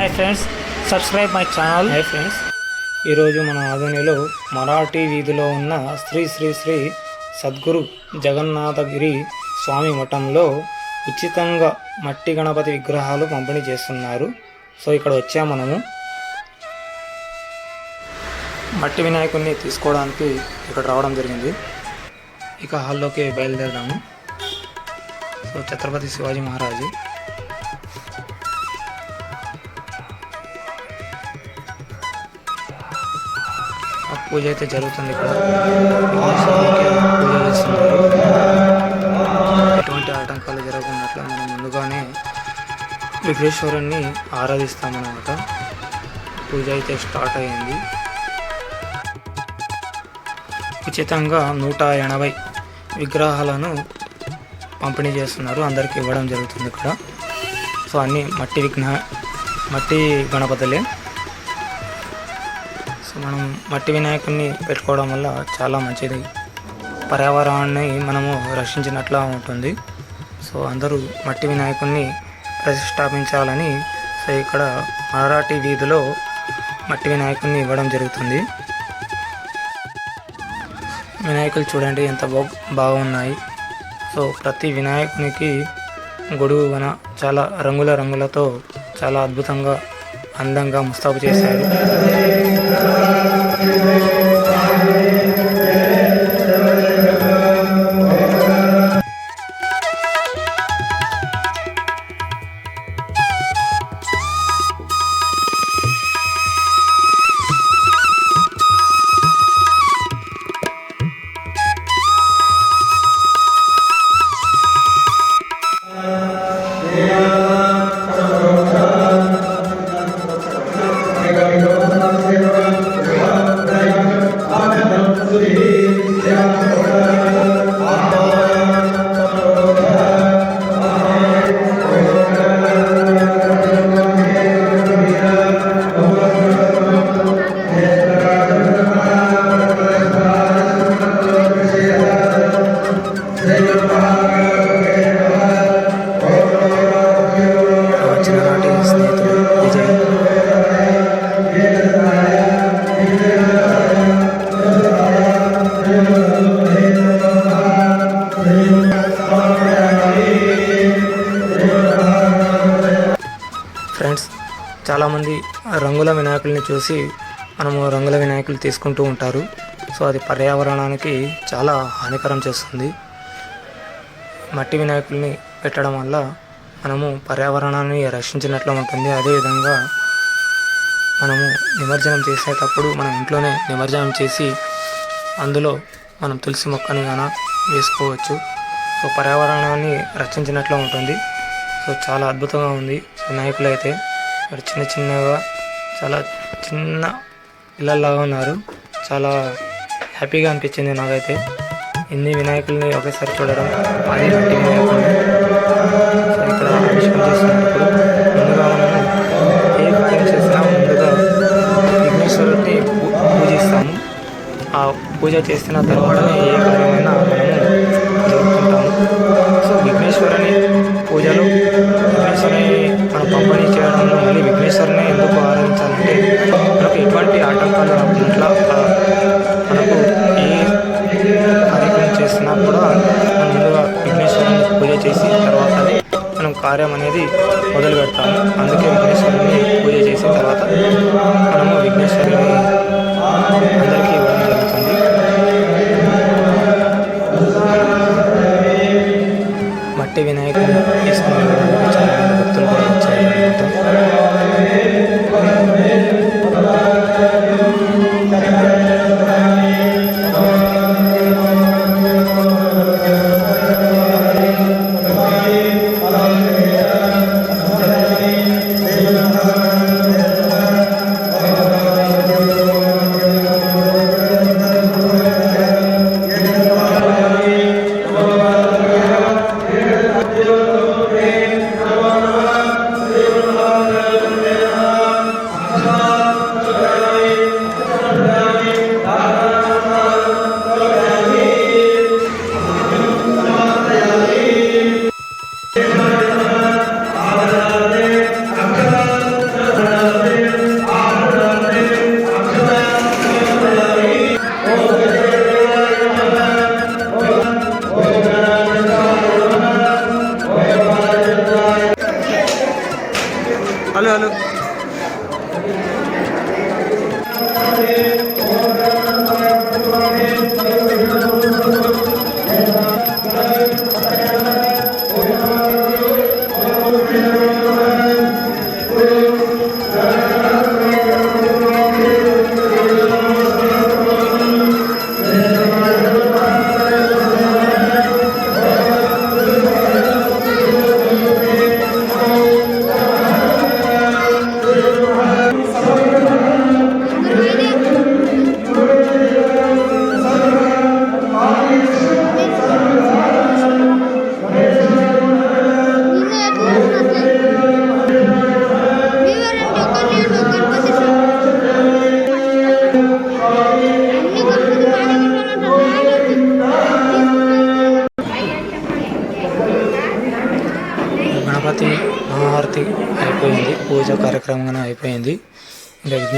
Hi friends subscribe my channel hi friends ఈరోజు మన ఆధునిలో మరాఠీ వీధిలో ఉన్న శ్రీ శ్రీ శ్రీ సద్గురు జగన్నాథగిరి స్వామి మఠంలో ఉచితంగా మట్టి గణపతి విగ్రహాలు పంపిణీ చేస్తున్నారు. సో ఇక్కడ వచ్చాము మనము. మట్టి వినాయకుడిని తీసుకోవడానికి ఇక్కడ రావడం జరిగింది. ఇక హాల్లోకి బయలుదేరదాము. సో ఛత్రపతి శివాజీ మహారాజు. పూజ అయితే జరుగుతుంది ఇక్కడ. పూజ చేస్తున్నారు. ఎటువంటి ఆటంకాలు జరగకున్నట్లు మనం ముందుగానే విఘ్నేశ్వరుణ్ణి ఆరాధిస్తామన్నమాట. పూజ అయితే స్టార్ట్ అయ్యింది. ఉచితంగా నూట ఎనభై విగ్రహాలను పంపిణీ చేస్తున్నారు. అందరికీ ఇవ్వడం జరుగుతుంది ఇక్కడ. సో అన్నీ మట్టి విఘ్న మట్టి గణపతులే. మనం మట్టి వినాయకుడిని పెట్టుకోవడం వల్ల చాలా మంచిది. పర్యావరణాన్ని మనము రక్షించినట్లా ఉంటుంది. సో అందరూ మట్టి వినాయకుడిని ప్రతిష్టాపించాలని సో ఇక్కడ మరాఠీ వీధిలో మట్టి వినాయకుడిని ఇవ్వడం జరుగుతుంది. వినాయకులు చూడండి ఎంత బాగున్నాయి. సో ప్రతి వినాయకునికి గొడుగున చాలా రంగుల రంగులతో చాలా అద్భుతంగా అందంగా ముస్తాబు చేశారు. వచ్చిన చాలామంది రంగుల వినాయకుల్ని చూసి మనము రంగుల వినాయకులు తీసుకుంటూ ఉంటారు. సో అది పర్యావరణానికి చాలా హానికరం చేస్తుంది. మట్టి వినాయకుల్ని పెట్టడం వల్ల మనము పర్యావరణాన్ని రక్షించినట్లు ఉంటుంది. అదేవిధంగా మనము నిమజ్జనం చేసేటప్పుడు మనం ఇంట్లోనే నిమజ్జనం చేసి అందులో మనం తులసి మొక్కని గాన వేసుకోవచ్చు. సో పర్యావరణాన్ని రక్షించినట్లు ఉంటుంది. సో చాలా అద్భుతంగా ఉంది వినాయకులు అయితే ఇక్కడ చిన్న చిన్నగా చాలా చిన్న పిల్లల్లాగా ఉన్నారు. చాలా హ్యాపీగా అనిపించింది నాకైతే. ఇన్ని వినాయకుల్ని ఒకేసారి చూడడం అది మట్టి వినాయకుల్ని సో ఇక్కడ అభిషేకం చేస్తున్నప్పుడు ముందుగా మనం ఏ కార్యం చేసినా ముందుగా విఘ్నేశ్వరుడిని పూజిస్తాము. ఆ పూజ చేసిన తర్వాతనే ఏ కార్యమైనా మనం ఎటువంటి మనకు ఏ కార్యక్రమం చేసినా కూడా మనం ముందుగా విఘ్నేశ్వరుని పూజ చేసి తర్వాత మనం కార్యం అనేది మొదలు పెడతాము. అందుకే విఘ్నేశ్వరుని పూజ చేసిన తర్వాత మనము విఘ్నేశ్వరుని అందరికీ ఇవ్వడం జరుగుతుంది. మట్టి వినాయకుడు తీసుకుని చాలా మంది భక్తులు కూడా వచ్చారు.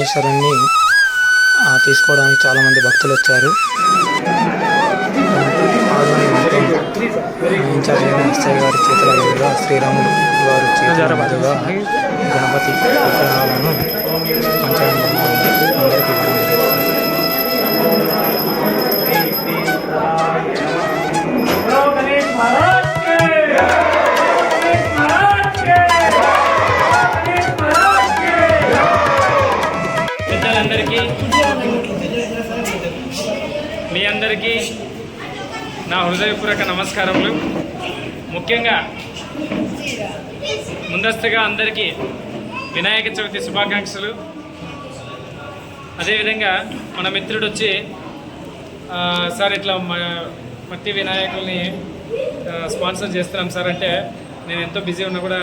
ఇంకా విఘ్నేశ్వరుణ్ణి తీసుకోవడానికి చాలామంది భక్తులు వచ్చారు. ఇన్ఛార్జ్ అయిన ఎస్ఐ గారి చేతుల మీదుగా శ్రీరాములు వారి చేతుల మీదుగా గణపతి విగ్రహాలను పంచడం జరిగింది. అందరికీ అందరికీ నా హృదయపూర్వక నమస్కారములు. ముఖ్యంగా ముందస్తుగా అందరికీ వినాయక చవితి శుభాకాంక్షలు. అదేవిధంగా మన మిత్రుడు వచ్చి సార్ ఇట్లా మట్టి వినాయకుల్ని స్పాన్సర్ చేస్తున్నాం సార్ అంటే నేను ఎంతో బిజీ ఉన్నా కూడా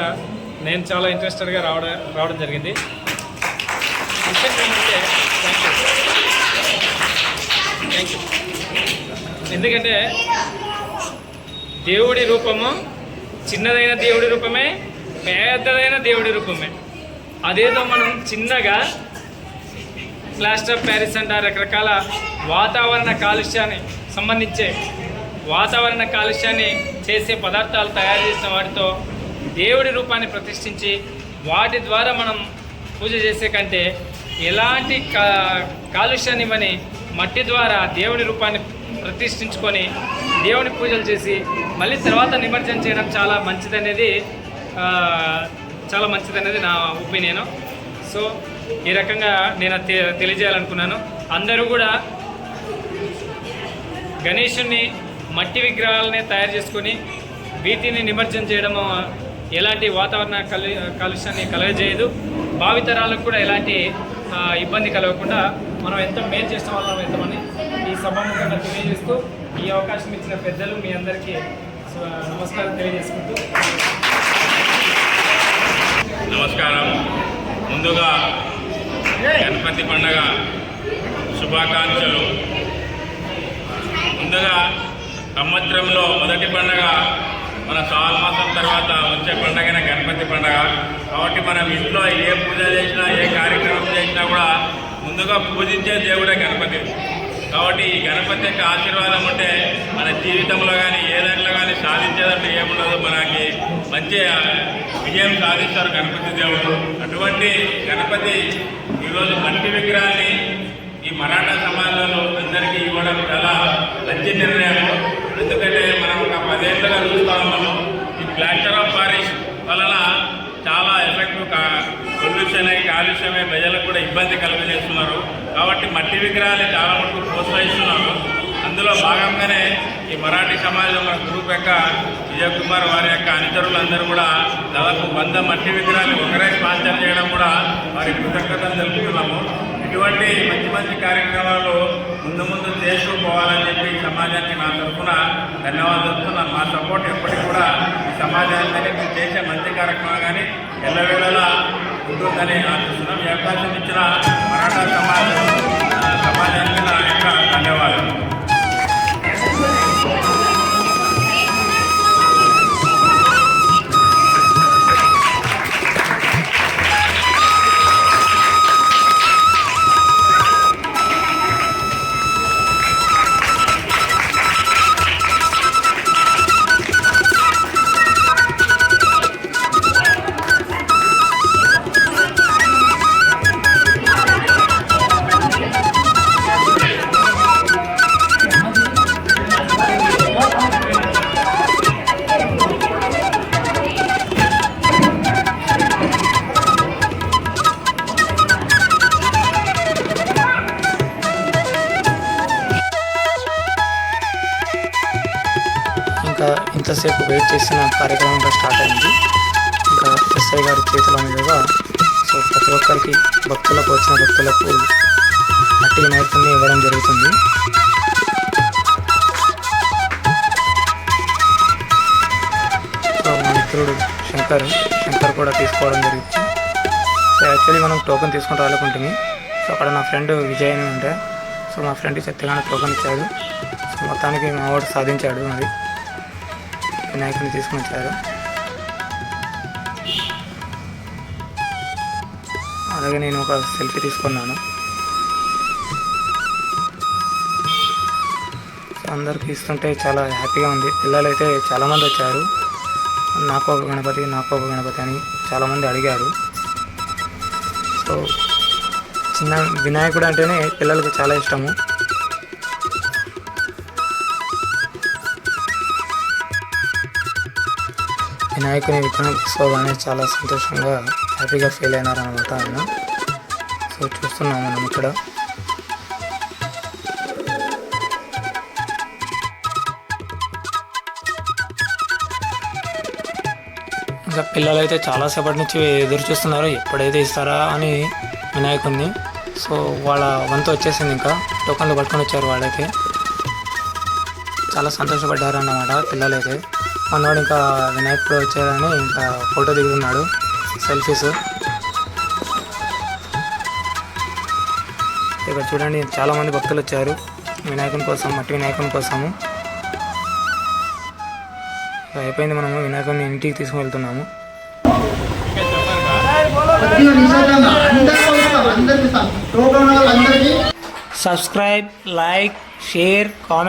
నేను చాలా ఇంట్రెస్టెడ్గా రావడం రావడం జరిగింది. విషయం ఏంటంటే థ్యాంక్ యూ థ్యాంక్ యూ ఎందుకంటే దేవుడి రూపము చిన్నదైన దేవుడి రూపమే పెద్దదైన దేవుడి రూపమే. అదేదో మనం చిన్నగా ప్లాస్టర్ ఆఫ్ ప్యారిస్ అంటారు రకరకాల వాతావరణ కాలుష్యాన్ని సంబంధించే వాతావరణ కాలుష్యాన్ని చేసే పదార్థాలు తయారు చేసిన వాటితో దేవుడి రూపాన్ని ప్రతిష్ఠించి వాటి ద్వారా మనం పూజ చేసే కంటే ఎలాంటి కా కాలుష్యాన్ని ఇవ్వని మట్టి ద్వారా దేవుడి రూపాన్ని ప్రతిష్ఠించుకొని దేవుని పూజలు చేసి మళ్ళీ తర్వాత నిమజ్జనం చేయడం చాలా మంచిదనేది చాలా మంచిదనేది నా ఒపీనియను. సో ఈ రకంగా నేను తె- తెలియజేయాలనుకున్నాను. అందరూ కూడా గణేషుణ్ణి మట్టి విగ్రహాలనే తయారు చేసుకొని వీటిని నిమజ్జనం చేయడము ఎలాంటి వాతావరణ కలు కాలుష్యాన్ని కలగజేయదు. భావితరాలకు కూడా ఎలాంటి ఇబ్బంది కలగకుండా మనం ఎంత మేలు చేసిన వాళ్ళం ఎంతమని ఈ సభాముఖంగా తెలియజేస్తూ ఈ అవకాశం ఇచ్చిన పెద్దలు మీ అందరికీ నమస్కారం తెలియజేసుకుంటూ నమస్కారం. ముందుగా గణపతి పండగ శుభాకాంక్షలు. ముందుగా సంవత్సరంలో మొదటి పండగ మన మాసం తర్వాత వచ్చే పండుగనే గణపతి పండగ. కాబట్టి మనం ఇంట్లో ఏ పూజ చేసినా ఏ కార్యక్రమం చేసినా కూడా ముందుగా పూజించే దేవుడే గణపతి. కాబట్టి ఈ గణపతి యొక్క ఆశీర్వాదం ఉంటే మన జీవితంలో కానీ ఏ దాంట్లో కానీ సాధించేదంటే ఏముండదు. మనకి మంచి విజయం సాధిస్తారు గణపతి దేవుడు. అటువంటి గణపతి ఈరోజు మట్టి విగ్రహాన్ని ఈ మరాఠా సమాజంలో అందరికీ ఇవ్వడం చాలా మంచి నిర్ణయం. ఎందుకంటే మనం ఒక పదేళ్ళగా చూస్తా ఉన్నాము. ఈ ప్లాస్టర్ ఆఫ్ పారిస్ వలన పొల్యూషన్ కాలుష్యమే ప్రజలకు కూడా ఇబ్బంది కలుగజేస్తున్నారు. కాబట్టి మట్టి విగ్రహాలు చాలా మటుకు ప్రోత్సహిస్తున్నారు. అందులో భాగంగానే ఈ మరాఠీ సమాజం మన గ్రూప్ యొక్క విజయ్ కుమార్ వారి యొక్క అనుచరులందరూ కూడా దాదాపు వంద మట్టి విగ్రహాలు ఒకరే స్పాన్సర్ చేయడం కూడా వారి కృతజ్ఞతలు తెలుపుతున్నాము. ఇటువంటి మంచి మంచి కార్యక్రమాలు ముందు ముందు చేస్తూ పోవాలని చెప్పి సమాజానికి నా తరఫున ధన్యవాదాలు చెప్తున్నాను మా సపోర్ట్ ఎప్పటికీ కూడా ఈ సమాజానికి చేసే మంచి కార్యక్రమం కానీ ఎల్లవేళలా ఉంటుందని ఆశిస్తున్నాం ఈ అవకాశం ఇచ్చిన మరాఠా సమాజం ఆ, సమాజానికి నా యొక్క ధన్యవాదాలు వెయిట్ చేసిన కార్యక్రమం స్టార్ట్ అయింది. ఇంకా ఎస్ఐ గారి చేతిలో మీదుగా సో ప్రతి ఒక్కరికి భక్తులకు వచ్చిన భక్తులకు మట్టి నైపుణ్యం ఇవ్వడం జరుగుతుంది. సో మా మిత్రుడు శంకర్ శంకర్ కూడా తీసుకోవడం జరిగింది. సో యాక్చువల్లీ మనం టోకెన్ తీసుకుని రాలేకుంటుంది సో అక్కడ నా ఫ్రెండ్ విజయ్ అని ఉంటే సో మా ఫ్రెండ్కి చెత్తగానే టోకెన్ ఇచ్చాడు. సో మొత్తానికి మా వాడు సాధించాడు మరి. వినాయకుడిని తీసుకుని వచ్చారు అలాగే నేను ఒక సెల్ఫీ తీసుకున్నాను. అందరికీ అందరికి ఇస్తుంటే చాలా హ్యాపీగా ఉంది. పిల్లలు అయితే చాలామంది వచ్చారు. నాకు ఒక గణపతి నాకు ఒక గణపతి అని చాలామంది అడిగారు. సో చిన్న వినాయకుడు అంటేనే పిల్లలకు చాలా ఇష్టము. వినాయకుని విగ్రహం. తీసుకోగానే చాలా సంతోషంగా హ్యాపీగా ఫీల్ అయినారు అనమాట ఆయన సో చూస్తున్నాం మనం ఇక్కడ. ఇంకా పిల్లలు అయితే చాలాసేపటి నుంచి ఎదురు చూస్తున్నారు. ఎప్పుడైతే ఇస్తారా అని వినాయకుడిని సో వాళ్ళ వంతు వచ్చేసింది ఇంకా. టోకన్లు పట్టుకొని వచ్చారు వాళ్ళైతే. చాలా సంతోషపడ్డారు అన్నమాట పిల్లలైతే. మనవాడు ఇంకా వినాయకుడు వచ్చారని ఇంకా ఫోటో దిగుతున్నాడు. సెల్ఫీస్. ఇక్కడ చూడండి చాలామంది భక్తులు వచ్చారు. వినాయకుని కోసం మట్టి వినాయకుని కోసము. అయిపోయింది మనము వినాయకుడిని ఇంటికి తీసుకువెళ్తున్నాము సబ్స్క్రైబ్ లైక్ షేర్ కామెంట్.